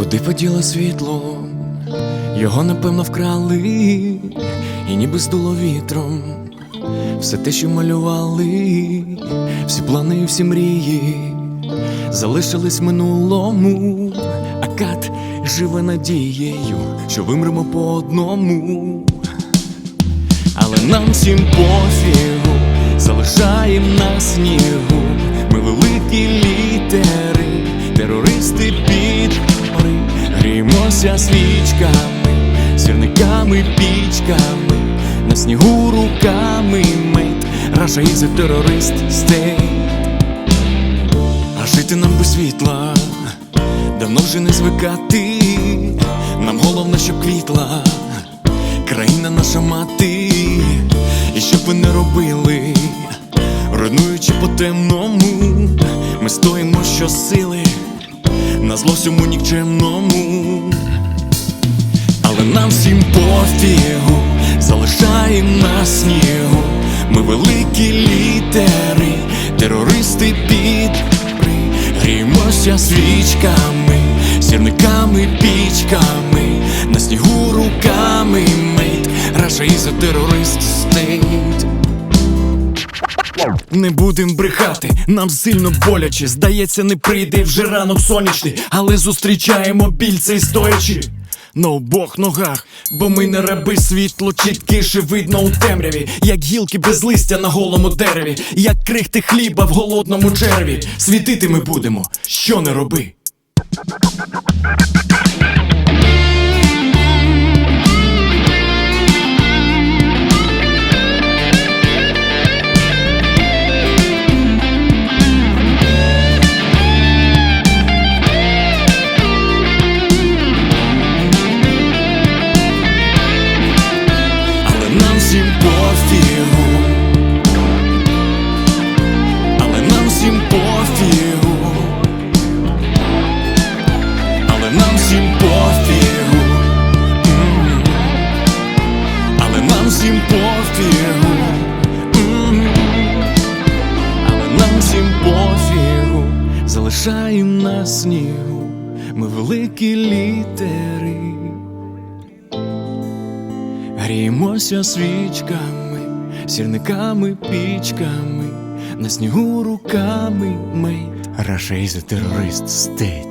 Куди поділо світло? Його напевно вкрали, і ніби здуло вітром. Все те, що малювали, всі плани, всі мрії залишились в минулому, а кат живе надією, що вимремо по одному. Але нам всім пофігу, залишаєм гріємося свічками, сірниками, пічками, на снігу руками мить, Раша із терорист стейт. А жити нам без світла, давно вже не звикати. Нам головне, щоб квітла, країна наша мати, і щоб ви не робили, руйнуючи по темному, ми стоїмо щосили на зло всьому нікчемному. Нам всім пофігу, залишаєм на снігу. Ми великі літери, терористи під гри. Гріємося свічками, сірниками, пічками, на снігу руками мить, Раша із терорист стейт. Не будем брехати, нам сильно боляче. Здається, не прийде вже ранок сонячний, але зустрічаємо біль цей стоячи. На обох ногах, бо ми не раби світло чіткіше видно у темряві, як гілки без листя на голому дереві, як крихти хліба в голодному черві. Світити ми будемо, що не роби. Залишаєм на снігу. Ми великі літери. Гріємося свічками, сірниками, пічками, на снігу руками ми. Рашей за терорист стейт.